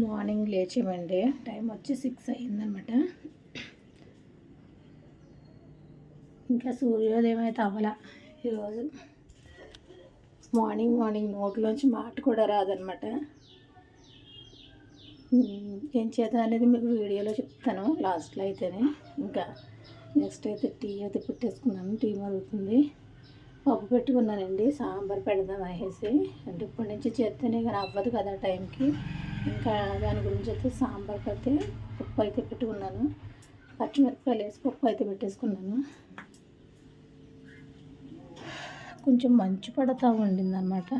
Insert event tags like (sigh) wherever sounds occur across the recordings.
Morning లేచామండి time వచ్చి six అయ్యిందనమాట. ఇంకా సూర్యోదయం అయితే అవ్వాల. ఈరోజు మార్నింగ్ మార్నింగ్ నోట్లోంచి మాట కూడా రాదనమాట. ఏం చేద్దాం అనేది మీకు వీడియోలో చెప్తాను లాస్ట్లో అయితేనే. ఇంకా నెక్స్ట్ అయితే టీ అయితే పెట్టేసుకున్నాను. టీ మరుగుతుంది. పప్పు పెట్టుకున్నానండి. సాంబార్ పెడదాం అనేసి. అంటే ఇప్పటి నుంచి చేస్తేనే కానీ అవ్వదు కదా టైంకి. ఇంకా దాని గురించి అయితే సాంబార్కి అయితే పప్పు అయితే పెట్టుకున్నాను. పచ్చిమిరపకాయలు వేసి పప్పు అయితే పెట్టేసుకున్నాను. కొంచెం మంచు పడతా ఉండింది అనమాట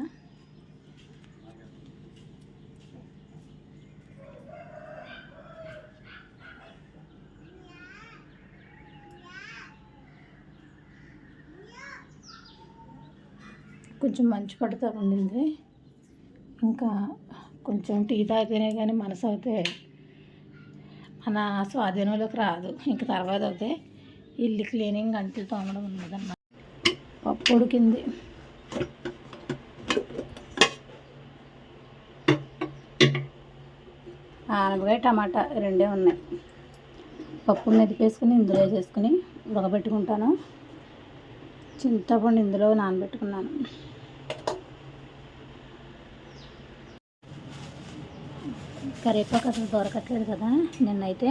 కొంచెం మంచు పడుతూ ఉండింది. ఇంకా కొంచెం టీ తాగితేనే కానీ మనసు అయితే మన స్వాధీనంలోకి రాదు. ఇంక తర్వాత అయితే ఇల్లు క్లీనింగ్ అంటులు తోమడం ఉన్నదన్నమాట పప్పు ఉడికింది. ఆనపకాయ టమాటా రెండే ఉన్నాయి. పప్పు మెదిపేసుకుని ఇందులో వేసేసుకుని ఉడకబెట్టుకుంటాను. చింతపండు ఇందులో నానబెట్టుకున్నాను. కరివేపాకు అసలు దొరకట్లేదు కదా. నిన్నైతే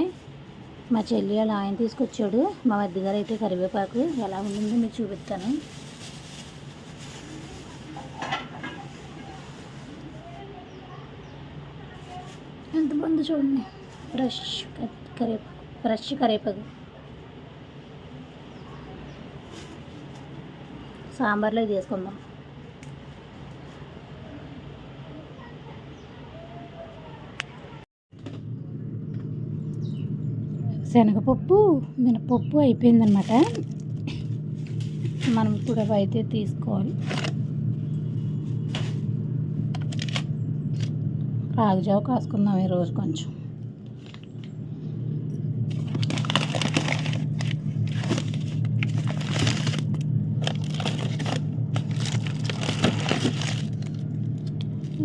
మా చెల్లి అలా ఆయన తీసుకొచ్చాడు. మా వద్ద గారు అయితే కరివేపాకు ఎలా ఉండిందో మీకు చూపిస్తాను. ఎంత బాగుందో చూడండి. ఫ్రెష్ కరివేపాకు ఫ్రెష్ కరివేపాకు సాంబార్లో ఇది వేసుకుందాం. శనగపప్పు మినపప్పు అయిపోయిందనమాట మనం ఇప్పుడు అవి అయితే తీసుకోవాలి. రాగుజావ కాసుకుందాం ఈరోజు కొంచెం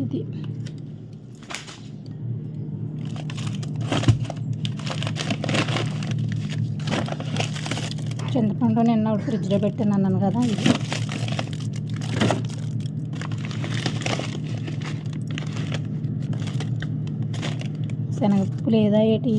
ఇది చింతపండు నిన్న ఫ్రిడ్జ్లో పెట్టాను అన్నాను కదా. ఇది శనగపప్పు లేదా ఏటి?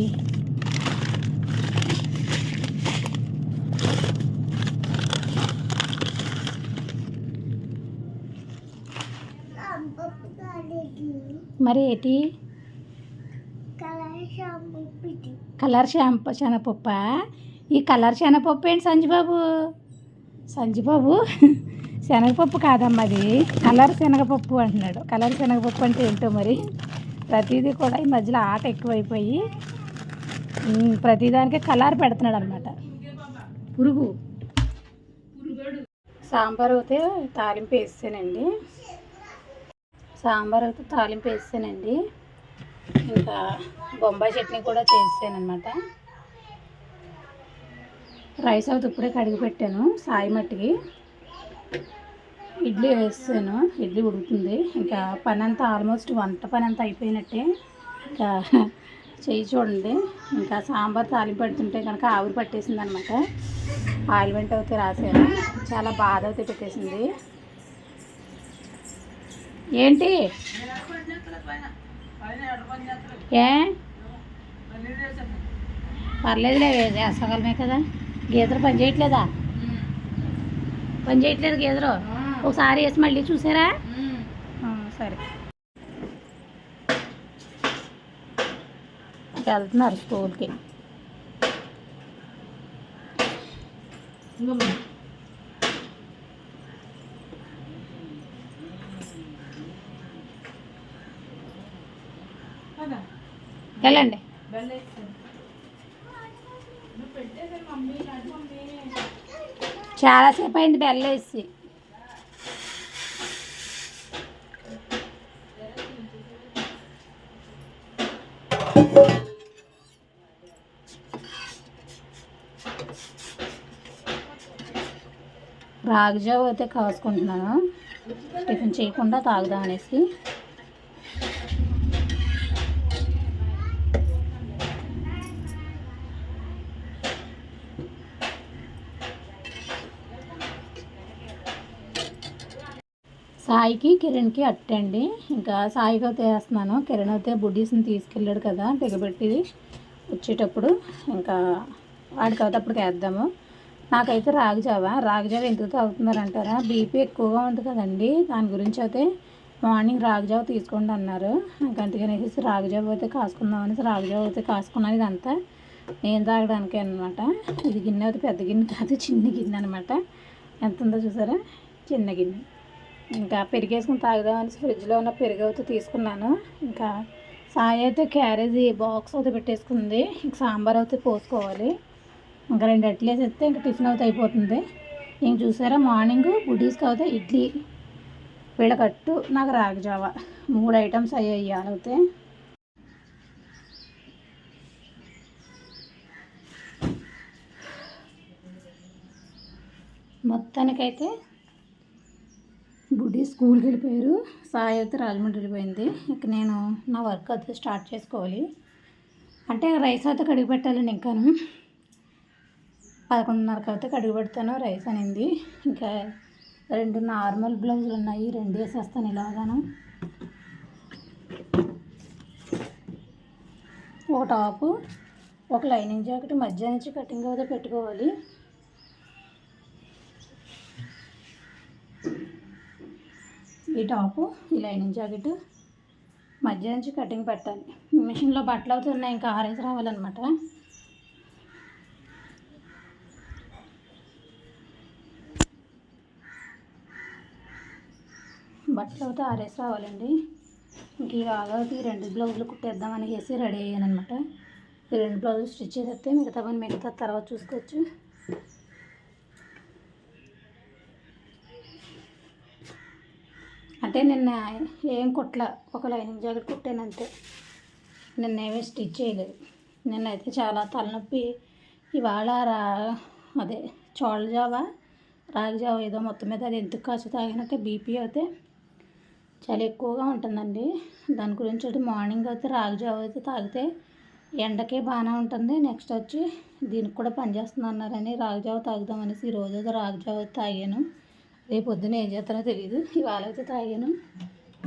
మరి ఏటి? కలర్ షాంపూ శనగపప్ప? ఈ కలర్ శనగపప్పు ఏంటి సంజుబాబు? సంజుబాబు? (laughs) శనగపప్పు కాదమ్మా అది. కలర్ శనగపప్పు అంటున్నాడు. కలర్ శనగపప్పు అంటే ఏంటో మరి? ప్రతిదీ కూడా ఈ మధ్యలో ఆట ఎక్కువైపోయి ప్రతిదానికి కలర్ పెడుతున్నాడు అనమాట పురుగు. సాంబార్ అయితే తాలింపు వేస్తానండి. సాంబార్ అయితే తాలింపు వేస్తానండి. ఇంకా బొంబాయి చట్నీ కూడా చేస్తానమాట రైస్ అయితే ఇప్పుడే కడిగి పెట్టాను సాయి మట్టికి. ఇడ్లీ వేసాను ఇడ్లీ ఉడుకుతుంది. ఇంకా పని అంతా ఆల్మోస్ట్ వంట పని అంతా అయిపోయినట్టే. ఇంకా చెయ్యి చూడండి. ఇంకా సాంబార్ తాలింపు పెడుతుంటే కనుక ఆవిరి పట్టేసింది అనమాట ఆయిల్మెంట్ అయితే రాసాను. చాలా బాధ అయితే పెట్టేసింది. ఏంటి? ఏ? పర్లేదులే వేసగలమే కదా. గీతలు పని చేయట్లేదా? పని చేయట్లేదు గీతలు ఒకసారి వేసి మళ్ళీ చూసారా? సరే. వెళ్తున్నారు స్కూల్కి. వెళ్ళండి. చాలాసేపు అయింది బెల్ల వేసి. రాగిజావు అయితే కాసుకుంటున్నాను. టిఫిన్ చేయకుండా తాగుదాం అనేసి. సాయికి కిరణ్కి అట్టండి. ఇంకా సాయికి అయితే వేస్తున్నాను. కిరణ్ అయితే బుడ్డీస్ని తీసుకెళ్ళాడు కదా దిగబెట్టి వచ్చేటప్పుడు. ఇంకా వాడికి అయితే వేద్దాము. నాకైతే రాగిజావ రాగిజావ ఎందుకు తాగుతున్నారంటారా? బీపీ ఎక్కువగా ఉంది కదండి. దాని గురించి అయితే మార్నింగ్ రాగిజావ తీసుకోండి అన్నారు. ఇంకా అందుకనేసి రాగిజావ అయితే కాసుకుందాం అనేసి రాగిజావ అయితే కాసుకున్నాను. ఇదంతా నేను తాగడానికి అనమాట ఇది గిన్నె అయితే పెద్ద గిన్నె కాదు చిన్న గిన్నె అనమాట ఎంత ఉందో చూసారా? చిన్న గిన్నె. ఇంకా పెరిగేసుకుని తాగుదామని ఫ్రిడ్జ్లో ఉన్న పెరుగు అయితే తీసుకున్నాను. ఇంకా సాయి అయితే క్యారేజీ బాక్స్ అయితే పెట్టేసుకుంది. ఇంక సాంబార్ అయితే పోసుకోవాలి. ఇంకా రెండు అట్లు వేసేస్తే ఇంకా టిఫిన్ అయితే అయిపోతుంది. ఇంక చూసారా మార్నింగ్ బుడ్డీస్కి అయితే ఇడ్లీ వీళ్ళకట్టు నాకు రాగజావ మూడు ఐటమ్స్ అయ్యాయి అయితే మొత్తానికైతే బుడ్డి స్కూల్కి వెళ్ళిపోయారు. సాయి అయితే రాజమండ్రి వెళ్ళిపోయింది. ఇక నేను నా వర్క్ అయితే స్టార్ట్ చేసుకోవాలి. అంటే రైస్ అయితే కడిగి పెట్టాలండి ఇంకాను. పదకొండున్నరకు అయితే కడిగి పెడతాను. రైస్ అనింది. ఇంకా రెండు నార్మల్ బ్లౌజులు ఉన్నాయి. రెండు వేసేస్తాను ఇలాగాను. ఒక టాపు ఒక లైనింగ్ జాకెట్ మధ్య నుంచి కటింగ్ అయితే పెట్టుకోవాలి. ఈ టాపు ఈ లైనింగ్ జాకెట్. మధ్య నుంచి కటింగ్ పెట్టాలి. మిషన్లో బట్టలు అవుతున్నాయి ఇంకా ఆరేసి రావాలన్నమాట. బట్టలు అయితే ఆరేసి రావాలండి. ఇంక ఇవాళ ఈ రెండు బ్లౌజులు కుట్టేద్దామని చేసి రెడీ అయ్యాను అనమాట ఈ రెండు బ్లౌజులు స్టిచ్ చేసేస్తే మిగతా పని మిగతా తర్వాత చూసుకోవచ్చు. అంటే నిన్న ఏం కుట్ల ఒక లైనింగ్ జాకెట్ కుట్టాను అంతే నిన్న ఏమీ స్టిచ్ చేయలేదు. నిన్న అయితే చాలా తలనొప్పి ఇవాళ రా అదే చోళ్ళ జావా రాగి జావ ఏదో మొత్తం మీద అది ఎందుకు కాసు తాగినట్టే బీపీ అయితే చాలా ఎక్కువగా ఉంటుందండి. దాని గురించి అయితే మార్నింగ్ అయితే రాగి జావ అయితే తాగితే ఎండకే బాగానే ఉంటుంది. నెక్స్ట్ వచ్చి దీనికి కూడా పనిచేస్తుంది అన్నారని రాగి జావ తాగుదామనేసి ఈరోజు అయితే రాగి జావ అయితే తాగాను. రేపు పొద్దున ఏం చేస్తారో తెలియదు ఇవాళ అయితే తాగాను.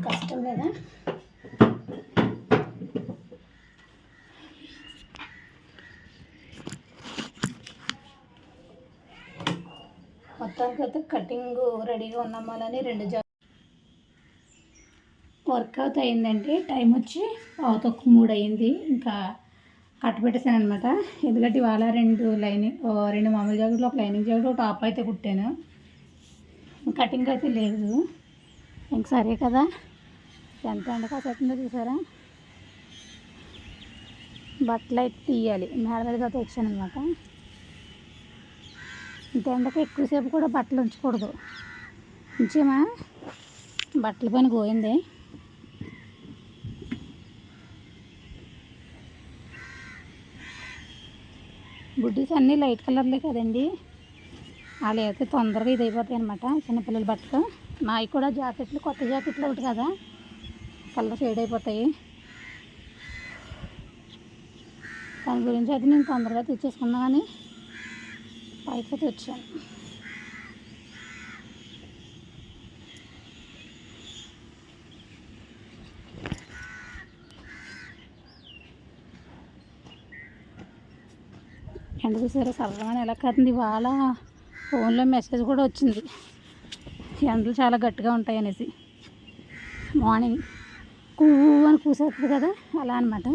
కష్టం లేదా మొత్తానికి అయితే కటింగ్ రెడీగా ఉన్నామాలని రెండు జా వర్కౌట్ అయిందండి టైం వచ్చి పావుతొక్క మూడు అయింది. ఇంకా కట్ పెట్టేసాను అనమాట ఎందుకంటే ఇవాళ రెండు లైనింగ్ రెండు మామూలు జాకెట్లు ఒక లైనింగ్ జాకెట్ ఒక టాప్ అయితే కుట్టాను. కటింగ్ అయితే లేదు. ఇంక సరే కదా. ఎంత ఎండ కాసేస్తుందో చూసారా? బట్టలు అయితే తీయాలి. మేడ మీదకి అయితే వచ్చాను అనమాట ఇంత ఎండకి ఎక్కువసేపు కూడా బట్టలు ఉంచకూడదు. ఉంచేమా బట్టల పైన పోయింది. బుడ్డీస్ అన్నీ లైట్ కలర్లే కదండి. అలా అయితే తొందరగా ఇది అయిపోతాయి అనమాట చిన్నపిల్లల బట్టలు. నాయి కూడా జాకెట్లు కొత్త జాకెట్లు ఒకటి కదా. కలర్ షేడ్ అయిపోతాయి. దాని గురించి అయితే నేను తొందరగా తెచ్చేసుకుందామని పైకి తెచ్చాను ఎండ చూసారా? అని ఎలా కదండి వాళ్ళ ఫోన్లో మెసేజ్ కూడా వచ్చింది. ఎండలు చాలా గట్టిగా ఉంటాయి అనేసి. మార్నింగ్ కూ అని కూసేస్తుంది కదా అలా అనమాట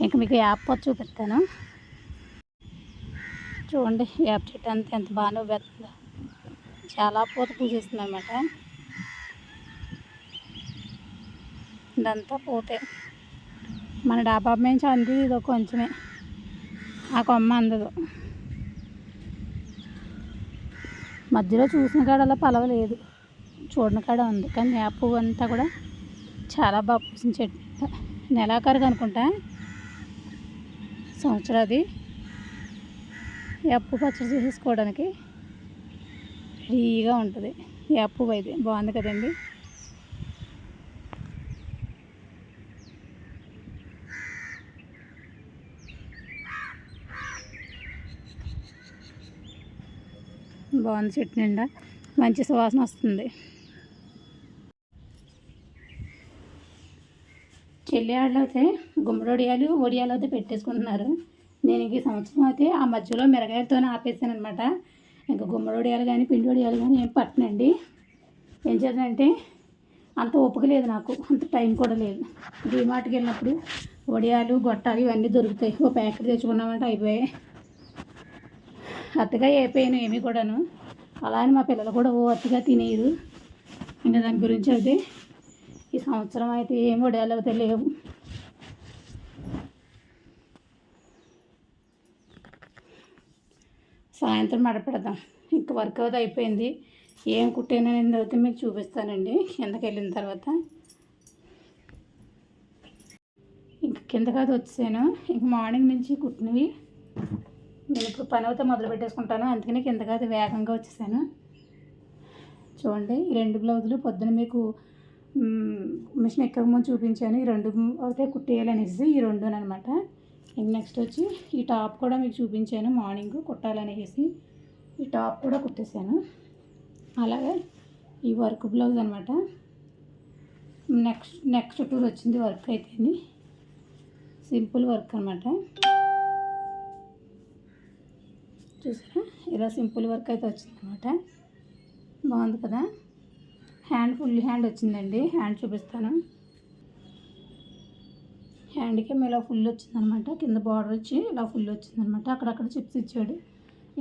ఇంకా మీకు యాప్ వచ్చి చూపిస్తాను చూడండి యాప్ చెట్టు అంత ఎంత బాగా పెడుతుందో చాలా పూత పూసేస్తుంది అనమాట ఇదంతా పోతే. మన డాబా నుంచి అంది ఇదో కొంచెమే. ఆ కొమ్మ అందదు. మధ్యలో చూసిన కాడ అలా పలవలేదు. చూడని కాడ ఉంది. కానీ వేప పువ్వు అంతా కూడా చాలా బాగా పూసిన చెట్టు నెలాఖరుగా అనుకుంటా సంవత్సరాది వేప పచ్చడి చేసుకోవడానికి ఫ్రీగా ఉంటుంది. వేప పువ్వు అయితే బాగుంది కదండి? బాగుంది చెట్టు నిండా. మంచి సువాసన వస్తుంది. చెల్లి వాళ్ళు అయితే గుమ్మడి వడియాలు వడియాలు అయితే పెట్టేసుకుంటున్నారు. నేను ఈ సంవత్సరం అయితే ఆ మధ్యలో మిరగాయలతోనే ఆపేసాను అనమాట ఇంకా గుమ్మడి వడియాలు కానీ పిండి వడియాలు కానీ ఏం పట్టనండి. ఏం చేద్దంటే అంత ఓపిక లేదు నాకు. అంత టైం కూడా లేదు. డీమార్ట్కి వెళ్ళినప్పుడు వడియాలు గొట్టాలు ఇవన్నీ దొరుకుతాయి. ఓ ప్యాకెట్ తెచ్చుకున్నామంటే అయిపోయాయి. అత్తగా అయిపోయాను ఏమీ కూడాను. అలా అని మా పిల్లలు కూడా ఓ అత్తగా తినేయరు. ఇంకా దాని గురించి అయితే ఈ సంవత్సరం అయితే ఏం వడియాలు అయితే లేవు సాయంత్రం మడపెడదాం ఇంక వర్క్ అవుట్ అయిపోయింది. ఏం కుట్టానని అయితే మీకు చూపిస్తానండి. కిందకి వెళ్ళిన తర్వాత. ఇంక కిందకి కాదు వచ్చాను ఇంక మార్నింగ్ నుంచి కుట్టినవి నేను ఇప్పుడు పని అయితే మొదలు పెట్టేసుకుంటాను. అందుకని కిందగా అయితే వేగంగా వచ్చేసాను. చూడండి ఈ రెండు బ్లౌజులు పొద్దున మీకు మిషన్ ఎక్కక ముందు చూపించాను. ఈ రెండు అయితే కుట్టేయాలనేసి ఈ రెండునమాట నెక్స్ట్ వచ్చి ఈ టాప్ కూడా మీకు చూపించాను. మార్నింగ్ కుట్టాలనేసి ఈ టాప్ కూడా కుట్టేశాను. అలాగే ఈ వర్క్ బ్లౌజ్ అనమాట. నెక్స్ట్ నెక్స్ట్ టూర్ వచ్చింది వర్క్ అయితేని సింపుల్ వర్క్ అనమాట. చూసారా? ఇలా సింపుల్ వర్క్ అయితే వచ్చిందనమాట బాగుంది కదా? హ్యాండ్ ఫుల్ హ్యాండ్ వచ్చిందండి. హ్యాండ్ చూపిస్తాను. హ్యాండ్కి ఇలా ఫుల్ వచ్చిందనమాట కింద బార్డర్ వచ్చి ఇలా ఫుల్ వచ్చిందనమాట అక్కడక్కడ చిప్స్ ఇచ్చాడు.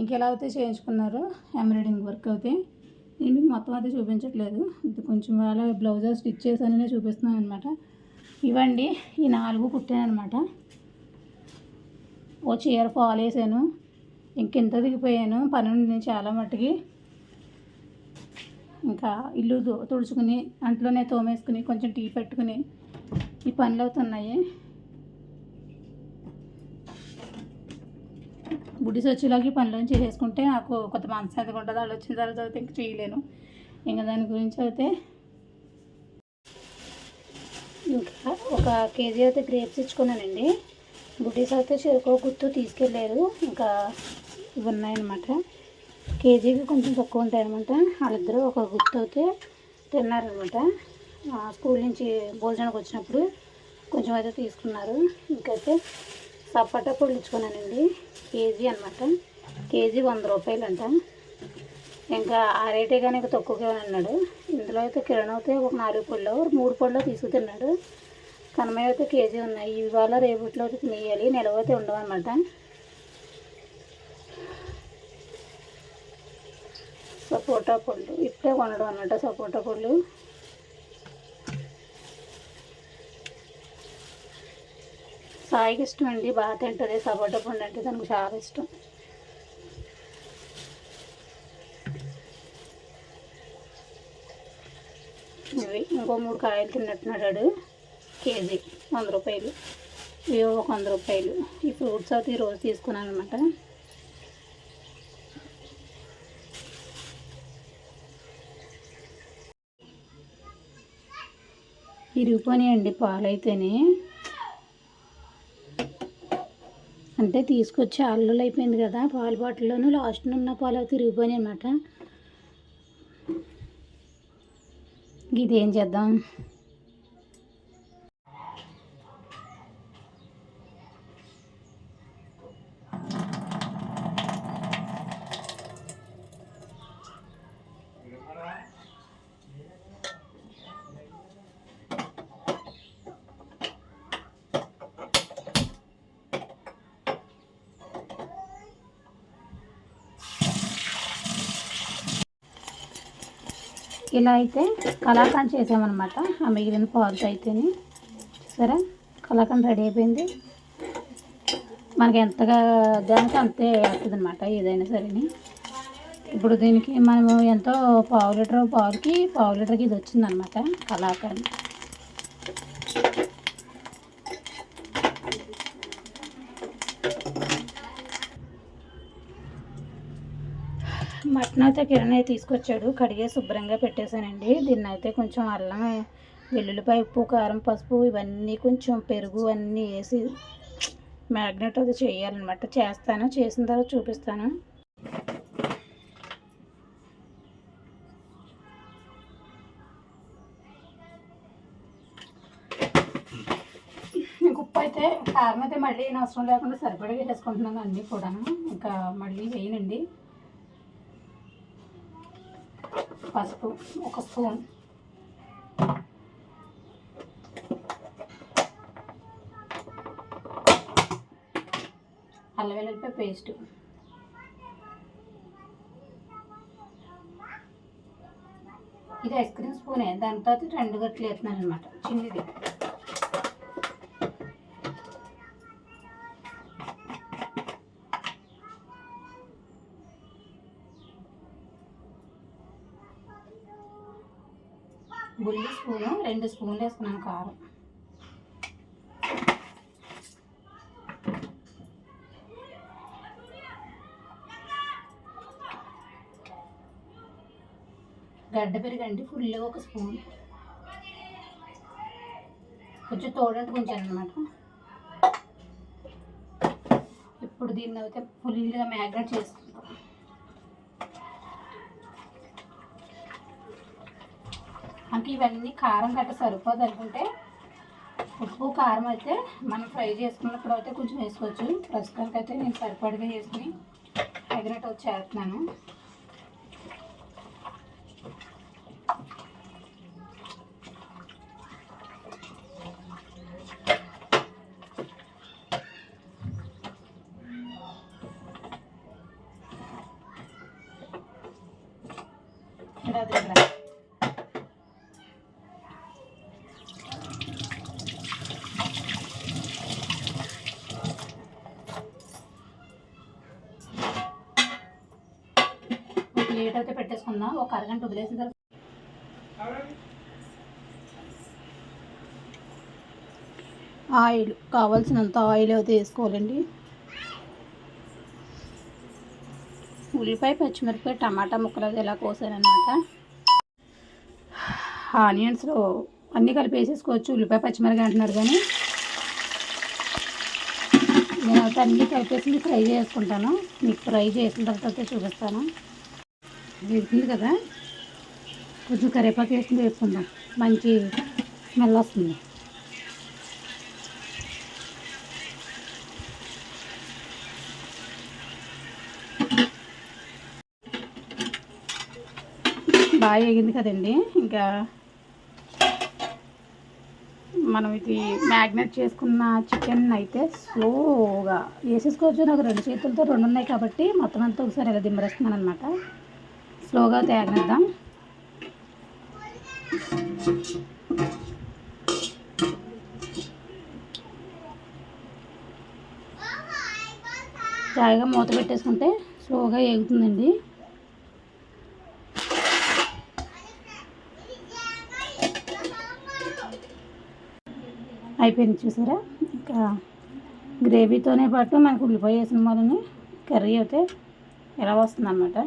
ఇంకెలా అయితే చేయించుకున్నారు ఎంబ్రాయిడింగ్ వర్క్ అయితే నేను మీకు మొత్తం అయితే చూపించట్లేదు. ఇది కొంచెం అలా బ్లౌజ్ స్టిచ్ చేశాననే చూపిస్తున్నాను అనమాట ఇవండి ఈ నాలుగు కుట్టాను అనమాట ఓ చీర ఫాల్ వేసాను. ఇంకెంత దిగిపోయాను. పని ఉంది చాలా మట్టుకి ఇంకా ఇల్లు తుడుచుకుని అంట్లోనే తోమేసుకుని కొంచెం టీ పెట్టుకుని ఈ పనులు అవుతున్నాయి బుడ్డిస్ వచ్చేలాగా పనులను చేసేసుకుంటే నాకు కొంత మనశ్శాంతిగా ఉంటుంది. వాళ్ళు వచ్చిన తర్వాత అయితే ఇంక చేయలేను. ఇంకా దాని గురించి అయితే ఇంకా ఒక కేజీ అయితే గ్రేప్స్ ఇచ్చుకున్నానండి బుడ్డీస్ అయితే చెరుకు గుర్తు తీసుకెళ్ళారు. ఇంకా ఇవి ఉన్నాయన్నమాట కేజీకి కొంచెం తక్కువ ఉంటాయన్నమాట. వాళ్ళిద్దరూ ఒక గుర్తు అయితే తిన్నారనమాట స్కూల్ నుంచి భోజనానికి వచ్చినప్పుడు కొంచెం అయితే తీసుకున్నారు. ఇంకైతే సపోటా పొడి ఇచ్చుకున్నానండి కేజీ అనమాట కేజీ వంద రూపాయలు అంట ఇంకా ఆ రేటే కానీ ఇంకా తక్కువగా అన్నాడు ఇందులో అయితే కిరణ్ అయితే ఒక నాలుగు పళ్ళు మూడు పళ్ళు తీసుకు తిన్నాడు. కనమయ్య అయితే కేజీ ఉన్నాయి. ఇవాళ రేపట్లో అయితే తినేయాలి. నిలవ అయితే ఉండవు సపోటా పళ్ళు. ఇప్పుడే కొనడం అన్నట్టు సపోటా పళ్ళు. సాయికి ఇష్టం అండి బాగా తింటుంది. సపోటా పండు అంటే తనకు చాలా ఇష్టం. ఇవి ఇంకో మూడు కాయలు తిన్నట్టున్నాడు కేజీ. వంద రూపాయలు. ఇవి ఒక వంద రూపాయలు. ఈ ఫ్రూట్స్ అయితే ఈరోజు తీసుకున్నాను అనమాట ఇరిగిపోయినాయండి పాలు అయితేనే అంటే తీసుకొచ్చి అల్లులు అయిపోయింది కదా పాలు బాటిల్లోనూ లాస్ట్ ఉన్న పాలు అయితే ఇరిగిపోయినాయి అనమాట ఇదేం చేద్దాం? ఇలా అయితే కలాకండ్ చేసామన్నమాట. ఆ మిగిలిన పాలతో అయితేనే. సరే కలాకండ్ రెడీ అయిపోయింది. మనకి ఎంతగా దానికి అంతే వస్తుంది అనమాట ఏదైనా సరే ఇప్పుడు దీనికి మనము ఎంతో పావు లీటర్ పావుకి పావు లీటర్కి ఇది వచ్చిందనమాట కలాకండ్ మటన్ కిరణ్ అయితే తీసుకొచ్చాడు. కడిగే శుభ్రంగా పెట్టేశానండి. దీన్ని అయితే కొంచెం అల్లం వెల్లుల్లిపాయ ఉప్పు కారం పసుపు ఇవన్నీ కొంచెం పెరుగు అన్నీ వేసి మ్యాగ్నెట్ అది చేయాలన్నమాట. చేస్తాను. చేసిన తర్వాత చూపిస్తాను. అయితే కారం అయితే మళ్ళీ అవసరం లేకుండా సరిపడా వేసేసుకుంటున్నాను అన్నీ కూడాను. ఇంకా మళ్ళీ వేయనండి. పసుపు ఒక స్పూన్. అల్లం వెల్లుల్లిపాయ పేస్ట్. ఇది ఐస్ క్రీమ్ స్పూనే. దాని తర్వాత రెండు గట్లు వేస్తున్నాను అనమాట చిన్నది. బుల్లి స్పూను రెండు స్పూన్లు వేసుకున్నాను కారం. గడ్డ పెరిగండి ఫుల్గా ఒక స్పూన్. కొంచెం తోడంటే కొంచెం అనమాట ఇప్పుడు దీన్ని అయితే ఫుల్గా మ్యాగ్నెట్ చేస్తాను అంటే ఇవన్నీ కారం గట్ట సరిపోదు అనుకుంటే ఉప్పు కారం అయితే మనం ఫ్రై చేసుకున్నప్పుడు అయితే కొంచెం వేసుకోవచ్చు. ప్రస్తుతానికి అయితే నేను సరిపడగా వేసుకుని తగినట్టు వచ్చి చేస్తున్నాను ఇక్కడ అది ఇక్కడ. ఒక ప్లేట్ అయితే పెట్టేసుకుందాం ఒక అరగంట వదిలేసిన తర్వాత ఆయిల్ కావాల్సినంత ఆయిల్ అయితే వేసుకోవాలండి. ఉల్లిపాయ పచ్చిమిరపకాయ టమాటా ముక్కలు అది ఎలా కోసానమాట ఆనియన్స్లో అన్నీ కలిపి వేసేసుకోవచ్చు. ఉల్లిపాయ పచ్చిమిరపకాయ అంటున్నారు కానీ నేనైతే అన్నీ కలిపేసి ఫ్రై చేసుకుంటాను. మీకు ఫ్రై చేసిన తర్వాత చూపిస్తాను. వేసింది కదా? కొంచెం కరివేపాకు వేసి వేసుకుందాం. మంచి స్మెల్ వస్తుంది. బాగా వేగింది కదండి. ఇంకా మనం ఇది మ్యాగ్నెట్ చేసుకున్న చికెన్ అయితే స్లోగా వేసేసుకోవచ్చు. నాకు రెండు చేతులతో రెండు ఉన్నాయి కాబట్టి మొత్తం అంతా ఒకసారి ఇలా దిమ్మరేస్తున్నాను అనమాట స్లోగా తేగనిద్దాం జాయిగా మూత పెట్టేసుకుంటే స్లోగా ఎగుతుందండి అయిపోయింది చూసారా? ఇంకా గ్రేవీతోనే పాటు మనకు ఉల్లిపాయ వేసిన మొదలని కర్రీ అయితే ఎలా వస్తుందన్నమాట.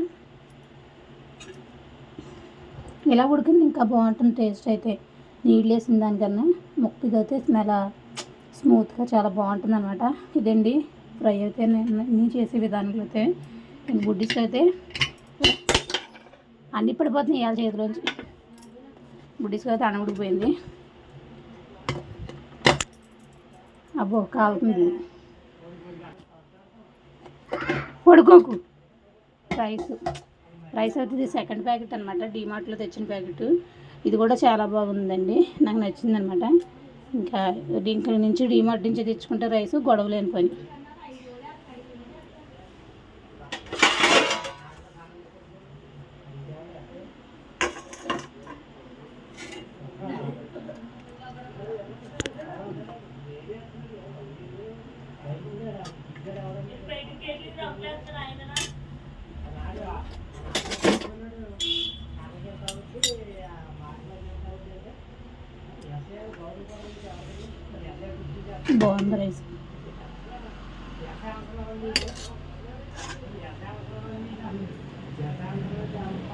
ఇలా ఉడికింది ఇంకా బాగుంటుంది టేస్ట్ అయితే. నీళ్ళు వేసిన దానికన్నా ముక్కు అయితే స్మెల్ స్మూత్గా చాలా బాగుంటుంది అనమాట ఇదండి ఫ్రై అయితే నేను చేసే విధానంలో అయితే నేను అయితే అన్నీ పడిపోతున్నాయి ఇవాళ చేతిలోంచి. బుడ్డిస్ అయితే అనగుడిపోయింది అబ్బో కాలుతుంది. పడుకోకు. రైస్. రైస్ అయితే ఇది సెకండ్ ప్యాకెట్ అనమాట డీమార్ట్లో తెచ్చిన ప్యాకెట్. ఇది కూడా చాలా బాగుందండి. నాకు నచ్చిందనమాట ఇంకా దీంట్లో నుంచి డీమార్ట్ నుంచి తెచ్చుకుంటే రైస్ గొడవలేని పని. బాగుంది రైస్.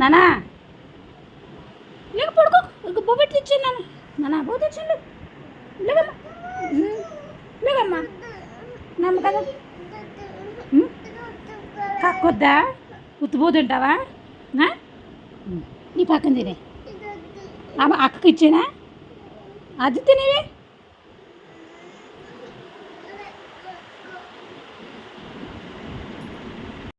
నానా! లేక పడుకో. ఇక బొ పెట్టి తెచ్చాను నాన్న. నానా బో తెచ్చిండు. లేకమ్మా. లేకమ్మా. నమ్మ కదా. కక్కొద్దా? ఉత్తుబో తింటావా? నీ పక్కన తినే. అమ్మ అక్కకి ఇచ్చేనా? అది తినేవే